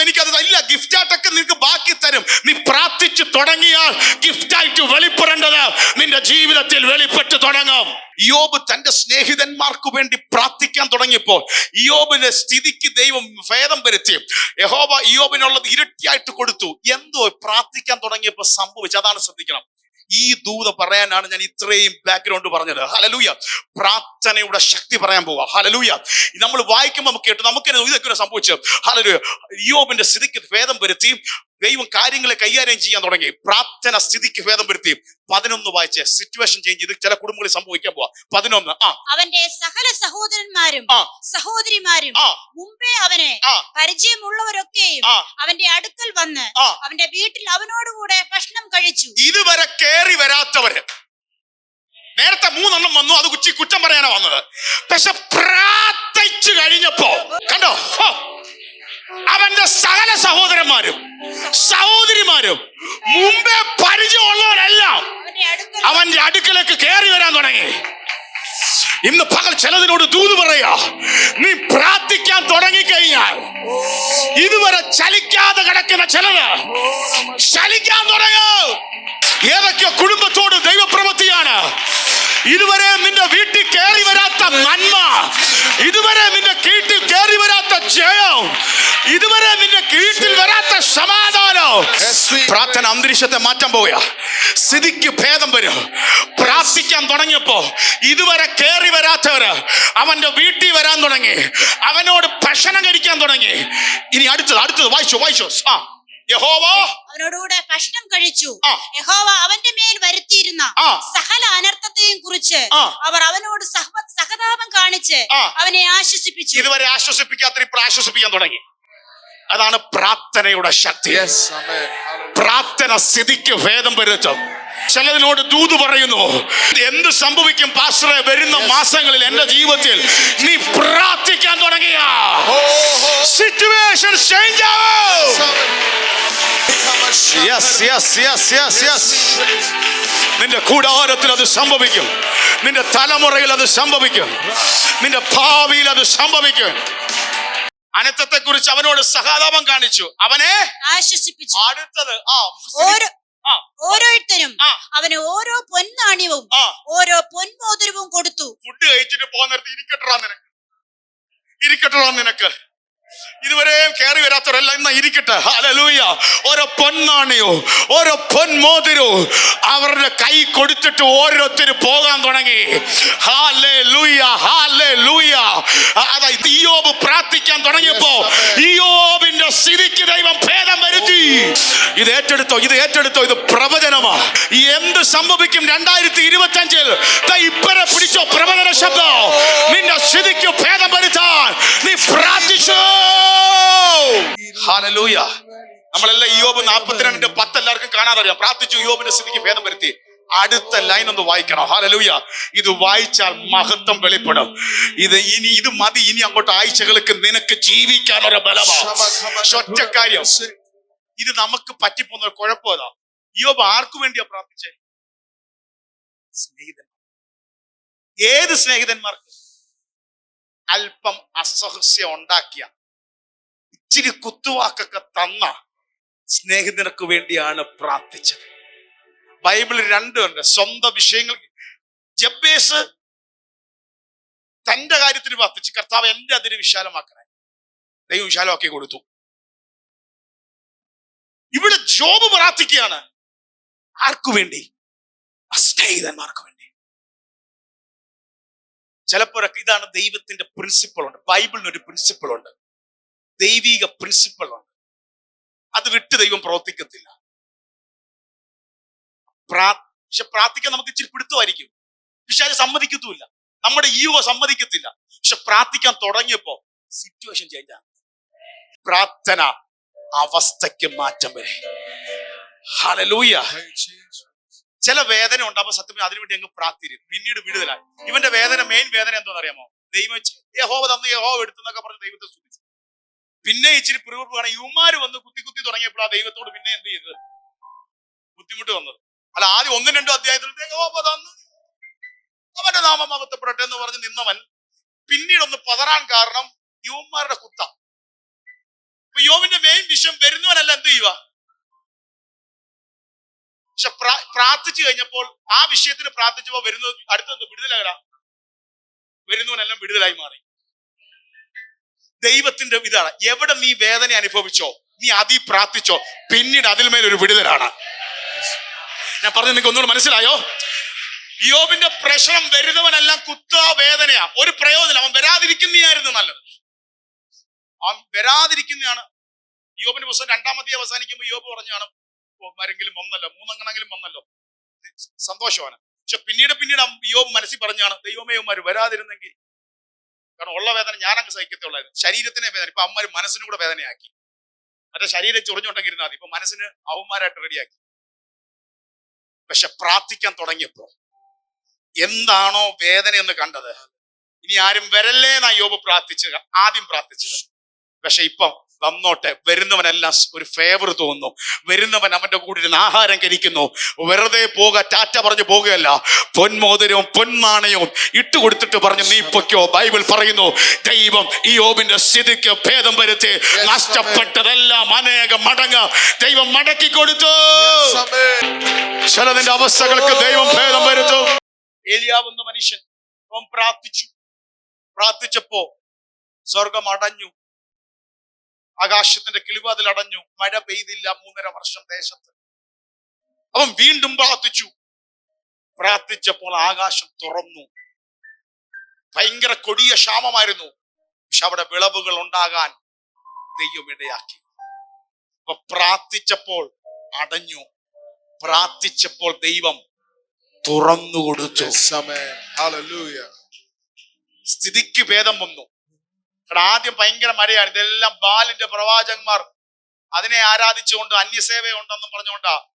എനിക്കത് നല്ല ഗിഫ്റ്റ് ആയിട്ടൊക്കെ നിനക്ക് ബാക്കി തരും. നീ പ്രാർത്ഥിച്ചു തുടങ്ങിയാൽ ഗിഫ്റ്റ് ആയിട്ട് വെളിപ്പെടേണ്ടത് നിന്റെ ജീവിതത്തിൽ വെളിപ്പെട്ട് തുടങ്ങും. യോബ് തന്റെ സ്നേഹിതന്മാർക്ക് വേണ്ടി പ്രാർത്ഥിക്കാൻ തുടങ്ങിയപ്പോൾ യോബിന്റെ സ്ഥിതിക്ക് ദൈവം ഭേദം വരുത്തി. യഹോബ യോബിനുള്ളത് ഇരട്ടിയായിട്ട് കൊടുത്തു. എന്തോ പ്രാർത്ഥിക്കാൻ തുടങ്ങിയപ്പോൾ സംഭവിച്ചു. അതാണ് ശ്രദ്ധിക്കണം. ഈ ദൂത പറയാനാണ് ഞാൻ ഇത്രയും ബാക്ക്ഗ്രൗണ്ട് പറഞ്ഞത്. ഹലലൂയ പ്രാർത്ഥനയുടെ ശക്തി പറയാൻ പോവാ ഹലലൂയ നമ്മൾ വായിക്കുമ്പോൾ നമുക്ക് കേട്ടു നമുക്ക് ഇതൊക്കെ സംഭവിച്ചു ഹലലൂയ യോബിന്റെ സ്ഥിതിക്ക് ഭേദം വരുത്തി. ദൈവം കാര്യങ്ങളെ കൈകാര്യം ചെയ്യാൻ തുടങ്ങി. പ്രാർത്ഥന സ്ഥിതിക്ക് ഭേദം വരുത്തി. പതിനൊന്ന് വായിച്ച് സിറ്റുവേഷൻ ചേഞ്ച് ചെയ്ത് ചില കുടുംബങ്ങളിൽ സംഭവിക്കാൻ പോവാ. പതിനൊന്ന് ആ. അവന്റെ സകല സഹോദരന്മാരും സഹോദരിമാരും മുമ്പേ അവനെ പരിചയമുള്ളവരൊക്കെയും അവന്റെ അടുക്കൽ വന്ന് അവന്റെ വീട്ടിൽ അവനോടുകൂടെ ഭക്ഷണം കഴിച്ചു. ഇതുവരെ കേറി വരാത്തവര്. നേരത്തെ മൂന്നെണ്ണം വന്നു അത് കുച്ചി കുറ്റം പറയാനാ വന്നത്. പക്ഷെ പ്രാർത്ഥിച്ചു കഴിഞ്ഞപ്പോ കണ്ടോ. അവന്റെ സകല സഹോദരന്മാരും സഹോദരിമാരും മുമ്പേ പരിചയമുള്ളവരെല്ലാം അവന്റെ അടുക്കലേക്ക് കയറി വരാൻ തുടങ്ങി. ഇന്ന് പകൽ ചിലതിനോട് ദൂത് പറയാ നീ പ്രാർത്ഥിക്കാൻ തുടങ്ങിക്കഴിഞ്ഞാൽ ഇതുവരെ ചലിക്കാതെ കിടക്കുന്ന ചിലത് ചലിക്കാൻ തുടങ്ങൂ. ഏതൊക്കെ കുടുംബത്തോട് ദൈവപ്രവൃത്തിയാണ് ഇതുവരെ നിന്റെ വീട്ടിൽ കയറി വരാത്ത നന്മ ഇതുവരെ നിന്റെ കീട്ടിൽ കയറി വരാത്ത ജയം ഇതുവരെ നിന്റെ കീഴിൽ വരാത്ത സമാധാനം? പ്രാർത്ഥന അന്തരീക്ഷത്തെ മാറ്റാൻ പോവുക. സ്ഥിതിക്ക് ഭേദം വരും. പ്രാർത്ഥിക്കാൻ തുടങ്ങിയപ്പോ ഇതുവരെ കയറി വരാത്തവര് അവന്റെ വീട്ടിൽ വരാൻ തുടങ്ങി. അവനോട് ഭക്ഷണം കഴിക്കാൻ തുടങ്ങി. ഇനി അടുത്തത് അടുത്തത് വായിച്ചു വായിച്ചു. ആ യഹോവോ. അവനോടുകൂടെ ഭക്ഷണം കഴിച്ചു. യഹോവ അവന്റെ മേൽ വരുത്തിയിരുന്ന. സകല അനർത്ഥത്തെയും കുറിച്ച്. അവർ അവനോട് സഹ- സഹതാപം കാണിച്ച്. അവനെ ആശ്വസിപ്പിച്ചു. ഇതുവരെ ആശ്വസിപ്പിക്കാത്ത ഇപ്പോൾ ആശ്വസിപ്പിക്കാൻ തുടങ്ങി. അതാണ് പ്രാർത്ഥനയുടെ ശക്തി. പ്രാർത്ഥന സ്ഥിതിക്ക് ഭേദം വരുത്തും. ചിലതിനോട് ദൂത് പറയുന്നു എന്ത് സംഭവിക്കും പാസ്റ്ററെ വരുന്ന മാസങ്ങളിൽ എന്റെ ജീവിതത്തിൽ നീ പ്രാർത്ഥിക്കാൻ തുടങ്ങിയ. സിറ്റുവേഷൻ ചേഞ്ച് നിന്റെ കൂടാരത്തിൽ അത് സംഭവിക്കും. നിന്റെ തലമുറയിൽ അത് സംഭവിക്കും. നിന്റെ ഭാവിയിൽ അത് സംഭവിക്കും. അനർത്ഥത്തെ കുറിച്ച് അവനോട് സഹതാപം കാണിച്ചു. അവനെ ആശ്വസിപ്പിച്ചു. അടുത്തത് ആ ഓരോരുത്തരും. അവന് ഓരോ പൊന്നാണ്യവും ഓരോ പൊന്മോതിരവും കൊടുത്തു. ഫുഡ് കഴിച്ചിട്ട് പോകുന്നിടത്ത് ഇരിക്കട്ടോ നിനക്ക്. ഇരിക്കട്ടോ നിനക്ക്. ഇതുവരെയും കയറി വരാത്തവരെല്ലാം ഇന്ന് ഇരിക്കട്ടെ. ഹാലലൂയ ഓരോ പൊന്നാണിയോ ഓരോ പൊന്മോതിരോ അവരുടെ കൈ കൊടുത്തിട്ട് ഓരോരുത്തർ പോകാൻ തുടങ്ങി. ഹാലേ ലൂയ ഹാലേ ലൂയ ഇയോബ് പ്രാർത്ഥിക്കാൻ തുടങ്ങിയപ്പോ ഇയോബിന്റെ സ്ഥിതിക്ക് ദൈവം ഭേദം വരുത്തി. ഇത് ഏറ്റെടുത്തോ ഇത് ഏറ്റെടുത്തോ ഇത് പ്രവചനമാ. എന്ത് സംഭവിക്കും രണ്ടായിരത്തി ഇരുപത്തി അഞ്ചിൽ ഇപ്പരെ പിടിച്ചോ പ്രവചന ശബ്ദം. നിന്റെ സ്ഥിതിക്ക് ഭേദം വരുത്താൻ നീ പ്രാർത്ഥിച്ചോ. ഹാലലൂയ നമ്മളെല്ലാം യോബ് നാൽപ്പത്തിരണ്ടിന്റെ പത്ത് എല്ലാവർക്കും കാണാതറിയാം. പ്രാർത്ഥിച്ചു യോബിന്റെ സ്ഥിതിക്ക് ഭേദം വരുത്തി. അടുത്ത ലൈൻ ഒന്ന് വായിക്കണം. ഹാലലൂയ ഇത് വായിച്ചാൽ മഹത്വം വെളിപ്പെടും. ഇത് ഇനി ഇത് മതി. ഇനി അങ്ങോട്ട് ആഴ്ചകൾക്ക് നിനക്ക് ജീവിക്കാൻ ഒരു ബലമാണ് കാര്യം. ഇത് നമുക്ക് പറ്റിപ്പോന്ന ഒരു കുഴപ്പം യോബ് ആർക്കു വേണ്ടിയാ പ്രാർത്ഥിച്ചേ? സ്നേഹിതൻ ഏത് സ്നേഹിതന്മാർക്ക്? അല്പം അസഹസ്യം ഉണ്ടാക്കിയ. ഇച്ചിരി കുത്തുവാക്കൊക്കെ തന്ന സ്നേഹിതനക്ക് വേണ്ടിയാണ് പ്രാർത്ഥിച്ചത്. ബൈബിളിൽ രണ്ടുണ്ട് സ്വന്തം വിഷയങ്ങൾ. ജബ്ബേസ് തന്റെ കാര്യത്തിന് പ്രാർത്ഥിച്ചു കർത്താവ് എന്റെ അതിന് വിശാലമാക്കണേ. ദൈവം വിശാലമാക്കി കൊടുത്തു. ഇവിടെ ജോബ് പ്രാർത്ഥിക്കുകയാണ്. ആർക്കു വേണ്ടി? സ്നേഹിതന്മാർക്ക് വേണ്ടി. ചിലപ്പോഴൊക്കെ ഇതാണ് ദൈവത്തിന്റെ പ്രിൻസിപ്പിൾ ഉണ്ട്. ബൈബിളിന് ഒരു പ്രിൻസിപ്പിൾ ഉണ്ട്. ദൈവിക പ്രിൻസിപ്പളാണ് അത് വിട്ട് ദൈവം പ്രവർത്തിക്കത്തില്ല. പ്രാ- പക്ഷെ പ്രാർത്ഥിക്കാൻ നമുക്ക് ഇച്ചിരി പിടുത്തമായിരിക്കും. പക്ഷെ അത് സമ്മതിക്കത്തുമില്ല. നമ്മുടെ ഈവോ സമ്മതിക്കത്തില്ല. പക്ഷെ പ്രാർത്ഥിക്കാൻ തുടങ്ങിയപ്പോ സിറ്റുവേഷൻ ചേഞ്ച് ആണ്. പ്രാർത്ഥന അവസ്ഥയ്ക്ക് മാറ്റം വരെ. ഹലലൂയ ചില വേദന ഉണ്ടാകുമ്പോൾ സത്യം അതിനുവേണ്ടി അങ്ങ് പ്രാർത്ഥിരും പിന്നീട് വിടുതലായി. ഇവന്റെ വേദന മെയിൻ വേദന എന്താണെന്ന് അറിയാമോ ദൈവം യഹോവ തന്ന് യഹോവ എടുത്തെന്നൊക്കെ പറഞ്ഞ് ദൈവത്തെ സ്തുതിച്ചു. പിന്നെ ഇച്ചിരി പിറുപിറുപ്പ് കാണാൻ യുവമാര് വന്ന് കുത്തി കുത്തി തുടങ്ങിയപ്പോൾ ആ ദൈവത്തോട് പിന്നെ എന്ത് ചെയ്തത്? ബുദ്ധിമുട്ട് വന്നത്. അല്ല ആദ്യം ഒന്നും രണ്ടും അധ്യായത്തിൽ അവന്റെ നാമം അകത്തപ്പെടട്ടെ എന്ന് പറഞ്ഞ് നിന്നവൻ പിന്നീട് ഒന്ന് പതറാൻ കാരണം യുവന്മാരുടെ കുത്ത. അപ്പൊ യോവിന്റെ മെയിൻ വിഷയം വരുന്നവനല്ല എന്ത് ചെയ്യുക? പക്ഷെ പ്രാർത്ഥിച്ചു കഴിഞ്ഞപ്പോൾ ആ വിഷയത്തിന് പ്രാർത്ഥിച്ചപ്പോ വരുന്നത് അടുത്തത് വിടുതലകട വരുന്നവനെല്ലാം വിടുതലായി മാറി. ദൈവത്തിന്റെ ഇതാണ്. എവിടെ നീ വേദന അനുഭവിച്ചോ നീ അതി പ്രാർത്ഥിച്ചോ പിന്നീട് അതിൽ ഒരു വിടുതലാണ്. ഞാൻ പറഞ്ഞു നിങ്ങൾക്ക് ഒന്നുകൂടെ മനസ്സിലായോ? യോബിന്റെ പ്രശ്നം വരുന്നവനെല്ലാം കുത്ത വേദനയാ. ഒരു പ്രയോജനം അവൻ വരാതിരിക്കുന്നതായിരുന്നു നല്ലത്. അവൻ വരാതിരിക്കുന്നതാണ് യോബിന്റെ പുസ്തകം രണ്ടാമത്തെ അവസാനിക്കുമ്പോൾ യോബ് പറഞ്ഞാണ് ആരെങ്കിലും വന്നല്ലോ മൂന്നങ്ങണെങ്കിലും വന്നല്ലോ. സന്തോഷമാണ് പക്ഷെ പിന്നീട് പിന്നീട് യോബ് മനസ്സിൽ പറഞ്ഞാണ് ദൈവമേ ഉമ്മാര് വരാതിരുന്നെങ്കിൽ കാരണം ഉള്ള വേദന ഞാനങ്ങ് സഹിക്കത്തുള്ളായിരുന്നു ശരീരത്തിനെ വേദന. ഇപ്പൊ അമ്മ മനസ്സിനും കൂടെ വേദനയാക്കി. മറ്റേ ശരീരം ചൊറിഞ്ഞുണ്ടെങ്കിൽ ഇരുന്നാൽ മതി. ഇപ്പൊ മനസ്സിന് അവന്മാരായിട്ട് റെഡിയാക്കി പക്ഷെ പ്രാർത്ഥിക്കാൻ തുടങ്ങിയപ്പോ എന്താണോ വേദന എന്ന് കണ്ടത് ഇനി ആരും വരല്ലേ എന്നാ യോബ് പ്രാർത്ഥിച്ചത്. ആദ്യം പ്രാർത്ഥിച്ചത്. പക്ഷെ ഇപ്പം വന്നോട്ടെ. വരുന്നവനെല്ലാം ഒരു ഫേവർ തോന്നുന്നു. വരുന്നവൻ അവന്റെ കൂടെ ഇരുന്ന് ആഹാരം കഴിക്കുന്നു. വെറുതെ പോക ടാറ്റ പറഞ്ഞു പോകുകയല്ല. പൊന്മോതിരവും പൊന്മാണയവും ഇട്ടുകൊടുത്തിട്ട് പറഞ്ഞു നീ പൊക്കോ ബൈബിൾ പറയുന്നു ദൈവം ഈ ഓബിന്റെ സ്ഥിതിക്ക് ഭേദം വരുത്തി. നഷ്ടപ്പെട്ടതെല്ലാം അനേകം മടങ്ങ്. ദൈവം മടക്കി കൊടുത്തു. ചിലതിന്റെ അവസ്ഥകൾക്ക് ദൈവം ഭേദം വരുത്തും. ഏലിയാവുന്ന മനുഷ്യൻ അവൻ പ്രാർത്ഥിച്ചു. പ്രാർത്ഥിച്ചപ്പോ സ്വർഗം അടഞ്ഞു. ആകാശത്തിന്റെ കിളിവാതിൽ അടഞ്ഞു. മഴ പെയ്തില്ല മൂന്നര വർഷം ദേശത്ത്. അവൻ വീണ്ടും പ്രാർത്ഥിച്ചു. പ്രാർത്ഥിച്ചപ്പോൾ ആകാശം തുറന്നു. ഭയങ്കര കൊടിയ ക്ഷാമമായിരുന്നു. പക്ഷെ അവിടെ വിളവുകൾ ഉണ്ടാകാൻ ദൈവം ഇടയാക്കി. അപ്പൊ പ്രാർത്ഥിച്ചപ്പോൾ അടഞ്ഞു. പ്രാർത്ഥിച്ചപ്പോൾ ദൈവം തുറന്നു കൊടുത്തു. സ്ഥിതിക്ക് ഭേദം വന്നു. ആദ്യം ഭയങ്കര മഴയാണ്. ഇതെല്ലാം ബാലിന്റെ പ്രവാചകന്മാർ അതിനെ ആരാധിച്ചുകൊണ്ട് അന്യസേവ ഉണ്ടെന്നും പറഞ്ഞുകൊണ്ടാ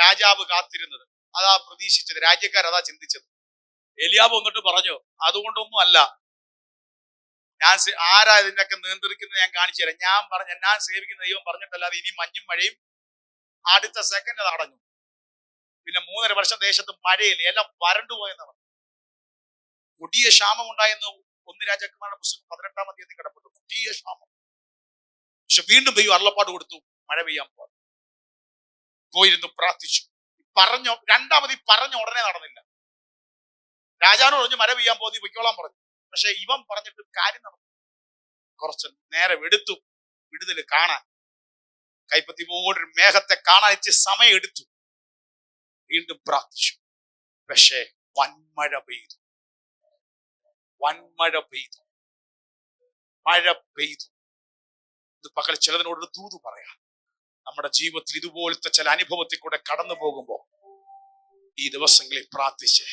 രാജാവ് കാത്തിരുന്നത്. അതാ പ്രതീക്ഷിച്ചത്. രാജ്യക്കാർ അതാ ചിന്തിച്ചത്. എലിയാബ് വന്നിട്ട് പറഞ്ഞു അതുകൊണ്ടൊന്നും അല്ല. ഞാൻ ആരാ ഇതിനൊക്കെ നിയന്ത്രിക്കുന്നത് ഞാൻ കാണിച്ചു തരാം. ഞാൻ പറഞ്ഞ ഞാൻ സേവിക്കുന്ന ദൈവം പറഞ്ഞിട്ടല്ലാതെ ഇനി മഞ്ഞും മഴയും അടുത്ത സെക്കൻഡ് അടഞ്ഞു. പിന്നെ മൂന്നര വർഷം ദേശത്ത് മഴയില്ല. എല്ലാം വരണ്ടുപോയെന്ന് പറഞ്ഞു കൊടിയ ക്ഷാമം ഉണ്ടായെന്ന് ഒന്ന് രാജാക്കന്മാരുടെ പുസ്തകം പതിനെട്ടാം അധ്യായത്തിൽ കിടപ്പെട്ടു കൊടിയ ക്ഷാമം. പക്ഷെ വീണ്ടും ദൈവം അള്ളപ്പാട് കൊടുത്തു മഴ പെയ്യാൻ പോകാം പോയിരുന്നു പ്രാർത്ഥിച്ചു. പറഞ്ഞു രണ്ടാമത് ഈ പറഞ്ഞ ഉടനെ നടന്നില്ല. രാജാവിനോട് പറഞ്ഞു മഴ പെയ്യാൻ പോകുന്നു പൊയ്ക്കോളാൻ പറഞ്ഞു. പക്ഷെ ഇവൻ പറഞ്ഞിട്ട് കാര്യം നടന്നു. കുറച്ച് നേരം എടുത്തു വിടുതൽ കാണാൻ. കൈപ്പത്തി പോലൊരു മേഘത്തെ കാണാൻ ഇച്ചിരി സമയം എടുത്തു. വീണ്ടും പ്രാർത്ഥിച്ചു. പക്ഷേ വൻമഴ പെയ്തു. വൻമഴ പെയ്തു. മഴ പെയ്തു. ഇത് പകൽ ചിലതിനോടൊരു ദൂത് പറയാം. നമ്മുടെ ജീവിതത്തിൽ ഇതുപോലത്തെ ചില അനുഭവത്തിൽ കൂടെ കടന്നു പോകുമ്പോൾ ഈ ദിവസങ്ങളിൽ പ്രാർത്ഥിച്ച്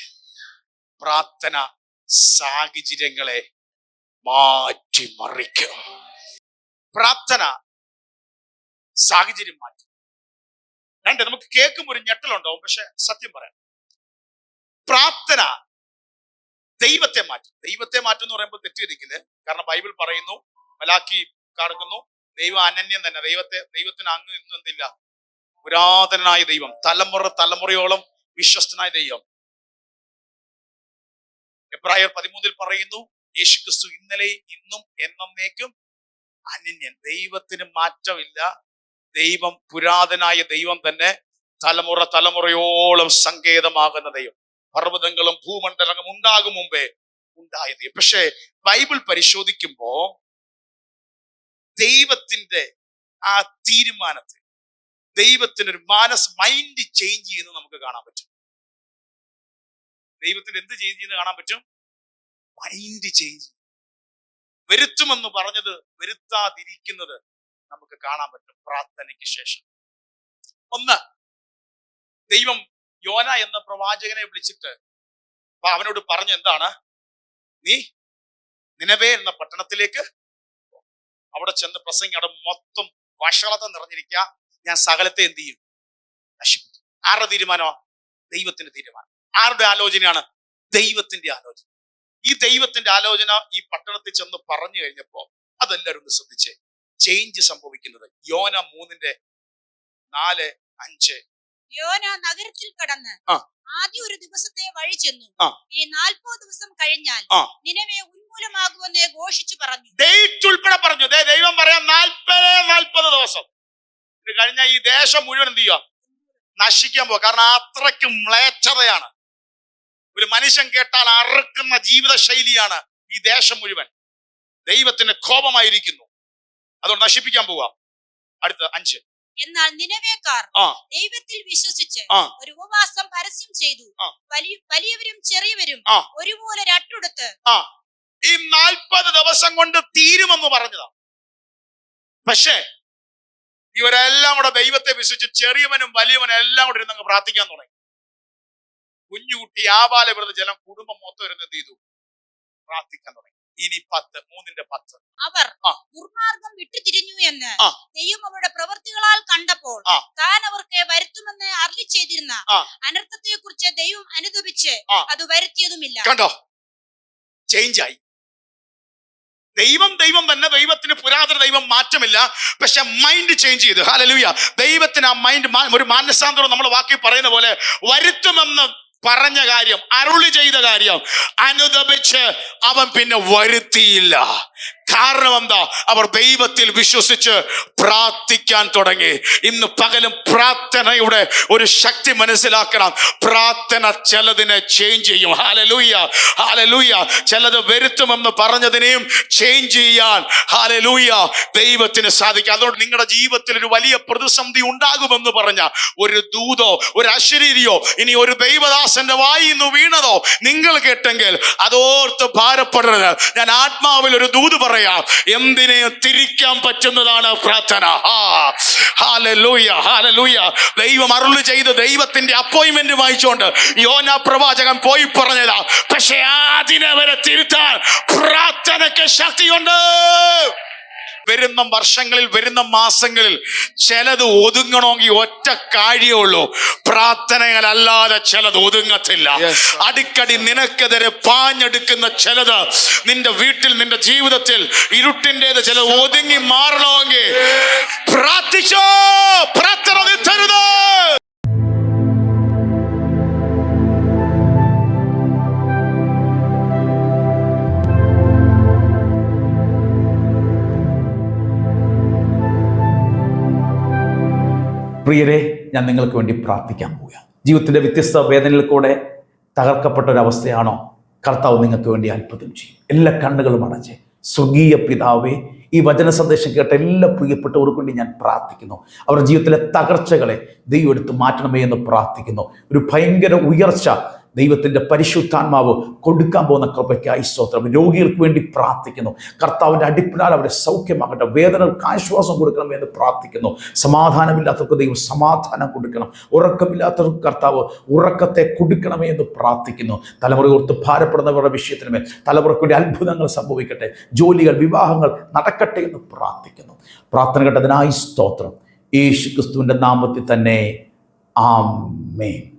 പ്രാർത്ഥന സാഹചര്യങ്ങളെ മാറ്റിമറിക്കും പ്രാർത്ഥന സാഹചര്യം മാറ്റി. രണ്ട് നമുക്ക് കേൾക്കുമ്പോൾ ഒരു ഞെട്ടലുണ്ടാവും. പക്ഷെ സത്യം പറയാം. പ്രാർത്ഥന ദൈവത്തെ മാറ്റും. ദൈവത്തെ മാറ്റും എന്ന് പറയുമ്പോൾ തെറ്റിദ്ധരിക്കില്ല? കാരണം ബൈബിൾ പറയുന്നു മലാക്കി കാണിക്കുന്നു ദൈവം അനന്യം തന്നെ. ദൈവത്തെ ദൈവത്തിന് അങ്ങ് എന്തില്ല? പുരാതനായ ദൈവം. തലമുറ തലമുറയോളം വിശ്വസ്തനായ ദൈവം. എബ്രായർ പതിമൂന്നിൽ പറയുന്നു യേശു ക്രിസ്തു ഇന്നലെ ഇന്നും എന്നേക്കും അനന്യൻ. ദൈവത്തിന് മാറ്റമില്ല. ദൈവം പുരാതനായ ദൈവം തന്നെ തലമുറ തലമുറയോളം സങ്കേതമാകുന്ന ദൈവം. പർവതങ്ങളും ഭൂമണ്ഡലങ്ങളും ഉണ്ടാകും മുമ്പേ ഉണ്ടായത്. പക്ഷേ ബൈബിൾ പരിശോധിക്കുമ്പോ ദൈവത്തിന്റെ ആ തീരുമാനത്തെ ദൈവത്തിന് ഒരു മാനസ് മൈൻഡ് ചേഞ്ച് ചെയ്യുന്നത് നമുക്ക് കാണാൻ പറ്റും. ദൈവത്തിന് എന്ത് ചേഞ്ച് ചെയ്യുന്നത് കാണാൻ പറ്റും? മൈൻഡ് ചേഞ്ച് വരുത്തുമെന്ന് പറഞ്ഞത് വരുത്താതിരിക്കുന്നത് നമുക്ക് കാണാൻ പറ്റും പ്രാർത്ഥനയ്ക്ക് ശേഷം. ഒന്ന് ദൈവം യോന എന്ന പ്രവാചകനെ വിളിച്ചിട്ട് അപ്പൊ അവനോട് പറഞ്ഞു എന്താണ്? നീ നിലവേ എന്ന പട്ടണത്തിലേക്ക് അവിടെ ചെന്ന് പ്രസംഗി അവിടെ മൊത്തം വഷളത നിറഞ്ഞിരിക്കുക. ഞാൻ സകലത്തെ എന്ത് ചെയ്യും? ആരുടെ തീരുമാനമാ? ദൈവത്തിന്റെ തീരുമാനം. ആരുടെ ആലോചനയാണ്? ദൈവത്തിന്റെ ആലോചന. ഈ ദൈവത്തിന്റെ ആലോചന ഈ പട്ടണത്തിൽ ചെന്ന് പറഞ്ഞു കഴിഞ്ഞപ്പോ അതെല്ലാവരും ശ്രദ്ധിച്ചേ. ചേഞ്ച് സംഭവിക്കുന്നത്. യോന മൂന്നിന്റെ നാല് അഞ്ച് യോന നഗരത്തിൽ കടന്ന്. ആദ്യ ഒരു ദിവസത്തെ വഴി ചെന്നു. ഇനി നാൽപ്പത് ദിവസം കഴിഞ്ഞാൽ. നിലവെ ഉന്മൂലമാകുമെന്ന് ഘോഷിച്ചു പറഞ്ഞു. ഡേറ്റ് ഉൾപ്പെടെ പറഞ്ഞു. ദൈവം പറയാം നാൽപ്പത് നാൽപ്പത് ദിവസം. ഇത് കഴിഞ്ഞ ഈ ദേശം മുഴുവൻ എന്ത് ചെയ്യുക നശിക്കാൻ പോവാ. കാരണം അത്രയ്ക്ക് മ്ലേച്ഛതയാണ്. ഒരു മനുഷ്യൻ കേട്ടാൽ അറുക്കുന്ന ജീവിത ശൈലിയാണ് ഈ ദേശം മുഴുവൻ. ദൈവത്തിന് കോപമായിരിക്കുന്നു. അതുകൊണ്ട് നശിപ്പിക്കാൻ പോവാ. അടുത്ത അഞ്ച്. എന്നാൽ നിലവേക്കാർ ദൈവത്തിൽ വിശ്വസിച്ച് ഒരു ഉപവാസം പരസ്യം ചെയ്തു. വലിയവരും ചെറിയവരും. ഒരുപോലെ രട്ടുടുത്ത് ഈ നാൽപ്പത് ദിവസം കൊണ്ട് തീരുമെന്ന് പറഞ്ഞതാ. പക്ഷേ ഇവരെല്ലാം കൂടെ ദൈവത്തെ വിശ്വസിച്ച് ചെറിയവനും വലിയവനും എല്ലാം കൂടെ ഇരുന്നങ്ങ് പ്രാർത്ഥിക്കാൻ തുടങ്ങി. കുഞ്ഞുകുട്ടി ആപാല ജലം കുടുംബം മൊത്തം ഇരുന്ന് എന്ത് ചെയ്തു? പ്രാർത്ഥിക്കാൻ തുടങ്ങി. ഇനി പത്ത് മൂന്നിന്റെ പത്ത്. അവർ ദുർമാർഗം വിട്ടുതിരിഞ്ഞു എന്ന് ദൈവം അവരുടെ പ്രവൃത്തികളാൽ കണ്ടപ്പോൾ. താൻ അവർക്ക് വരുത്തുമെന്ന് അറിഞ്ഞു ചെയ്തിരുന്ന. അനർത്ഥത്തെ കുറിച്ച് ദൈവം അനുദപിച്ച് അത് വരുത്തിയതുമില്ല. കണ്ടോ? ചേഞ്ചായി ദൈവം ദൈവം തന്നെ ദൈവത്തിന് പുരാതന ദൈവം മാറ്റമില്ല. പക്ഷെ മൈൻഡ് ചേഞ്ച് ചെയ്തു. ഹാലലൂയ ദൈവത്തിന് ആ മൈൻഡ് ഒരു മാനസാന്തരം നമ്മൾ വാക്കി പറയുന്ന പോലെ വരുത്തുമെന്ന് പറഞ്ഞ കാര്യം അരുളി ചെയ്ത കാര്യം അനുദപിച്ച് അവൻ പിന്നെ വരുത്തിയില്ല. കാരണം എന്താ? അവർ ദൈവത്തിൽ വിശ്വസിച്ച് പ്രാർത്ഥിക്കാൻ തുടങ്ങി. ഇന്ന് പകലും പ്രാർത്ഥനയുടെ ഒരു ശക്തി മനസ്സിലാക്കണം. പ്രാർത്ഥന ചിലതിനെ ചേഞ്ച് ചെയ്യും. ഹാലലൂയ ഹാലലൂയ ചിലത് വരുത്തുമെന്ന് പറഞ്ഞതിനെയും ചേഞ്ച് ചെയ്യാൻ. ഹാലലൂയ ദൈവത്തിന് സാധിക്കും. അതുകൊണ്ട് നിങ്ങളുടെ ജീവിതത്തിൽ ഒരു വലിയ പ്രതിസന്ധി ഉണ്ടാകുമെന്ന് പറഞ്ഞ ഒരു ദൂതോ ഒരു അശരീരിയോ ഇനി ഒരു ദൈവദാസന്റെ വായിന്ന് വീണതോ നിങ്ങൾ കേട്ടെങ്കിൽ അതോർത്ത് ഭാരപ്പെടരുത്. ഞാൻ ആത്മാവിൽ ഒരു ദൂത് പറയാം. എന്തിനെ തിരിക്കാൻ പറ്റുന്നതാണ് പ്രാർത്ഥന? ദൈവം അരുളി ചെയ്ത് ദൈവത്തിന്റെ അപ്പോയിന്റ്മെന്റ് വായിച്ചുകൊണ്ട് യോന പ്രവാചകൻ പോയി പറഞ്ഞതാ. പക്ഷെ അതിനെ വരെ തിരുത്താൻ പ്രാർത്ഥനയ്ക്ക് ശക്തിയുണ്ട്. വരുന്ന വർഷങ്ങളിൽ വരുന്ന മാസങ്ങളിൽ ചിലത് ഒതുങ്ങണമെങ്കിൽ ഒറ്റ കാര്യേ ഉള്ളൂ. പ്രാർത്ഥനകളല്ലാതെ ചിലത് ഒതുങ്ങത്തില്ല. അടിക്കടി നിനക്കെതിരെ പാഞ്ഞെടുക്കുന്ന ചിലത് നിന്റെ വീട്ടിൽ നിന്റെ ജീവിതത്തിൽ ഇരുട്ടിന്റെത് ചില ഒതുങ്ങി മാറണമെങ്കിൽ പ്രാർത്ഥിച്ചോ? പ്രിയരെ ഞാൻ നിങ്ങൾക്ക് വേണ്ടി പ്രാർത്ഥിക്കാൻ പോവുക ജീവിതത്തിന്റെ വ്യത്യസ്ത വേദനയിൽ കൂടെ തകർക്കപ്പെട്ട ഒരവസ്ഥയാണോ കർത്താവ് നിങ്ങൾക്ക് വേണ്ടി അത്ഭുതം ചെയ്യും. എല്ലാ കണ്ണുകളും അടച്ച് സ്വർഗീയ പിതാവേ ഈ വചന സന്ദേശം കേട്ട എല്ലാ പ്രിയപ്പെട്ടവർക്കും വേണ്ടി ഞാൻ പ്രാർത്ഥിക്കുന്നു. അവരുടെ ജീവിതത്തിലെ തകർച്ചകളെ ദൈവം എടുത്ത് മാറ്റണമേ എന്ന് പ്രാർത്ഥിക്കുന്നു. ഒരു ഭയങ്കര ഉയർച്ച ദൈവത്തിന്റെ പരിശുദ്ധാത്മാവ് കൊടുക്കാൻ പോകുന്ന കൃപയ്ക്കായി സ്തോത്രം. രോഗികൾക്ക് വേണ്ടി പ്രാർത്ഥിക്കുന്നു. കർത്താവിന്റെ അടിപ്പിനാൽ അവരെ സൗഖ്യമാകട്ടെ. വേദനകൾക്ക് ആശ്വാസം കൊടുക്കണം എന്ന് പ്രാർത്ഥിക്കുന്നു. സമാധാനമില്ലാത്തവർക്ക് ദൈവം സമാധാനം കൊടുക്കണം. ഉറക്കമില്ലാത്തവർക്ക് കർത്താവ് ഉറക്കത്തെ കൊടുക്കണമേ എന്ന് പ്രാർത്ഥിക്കുന്നു. തലമുറ ഓർത്ത് ഭാരപ്പെടുന്നവരുടെ വിഷയത്തിനുമേൽ തലമുറയ്ക്ക് വേണ്ടി അത്ഭുതങ്ങൾ സംഭവിക്കട്ടെ. ജോലികൾ വിവാഹങ്ങൾ നടക്കട്ടെ എന്ന് പ്രാർത്ഥിക്കുന്നു. പ്രാർത്ഥന കേട്ടതിനായി സ്തോത്രം. യേശു ക്രിസ്തുവിന്റെ നാമത്തിൽ തന്നെ. ആമേൻ.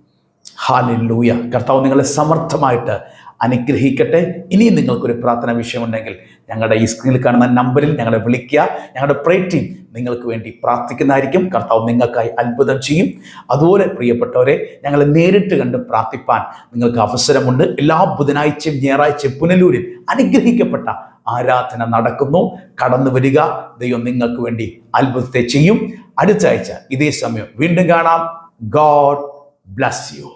ഹാലൂയ കർത്താവ് നിങ്ങളെ സമർത്ഥമായിട്ട് അനുഗ്രഹിക്കട്ടെ. ഇനിയും നിങ്ങൾക്കൊരു പ്രാർത്ഥന വിഷയമുണ്ടെങ്കിൽ ഞങ്ങളുടെ ഈ സ്ക്രീനിൽ കാണുന്ന നമ്പറിൽ ഞങ്ങളെ വിളിക്കുക. ഞങ്ങളുടെ പ്രേ ടീം നിങ്ങൾക്ക് വേണ്ടി പ്രാർത്ഥിക്കുന്നതായിരിക്കും. കർത്താവ് നിങ്ങൾക്കായി അത്ഭുതം ചെയ്യും. അതുപോലെ പ്രിയപ്പെട്ടവരെ ഞങ്ങളെ നേരിട്ട് കണ്ട് പ്രാർത്ഥിപ്പാൻ നിങ്ങൾക്ക് അവസരമുണ്ട്. എല്ലാ ബുധനാഴ്ചയും ഞായറാഴ്ചയും പുനലൂരിൽ അനുഗ്രഹിക്കപ്പെട്ട ആരാധന നടക്കുന്നു. കടന്നു വരിക. ദൈവം നിങ്ങൾക്ക് വേണ്ടി അത്ഭുതത്തെ ചെയ്യും. അടുത്ത ആഴ്ച ഇതേ സമയം വീണ്ടും കാണാം. God bless you.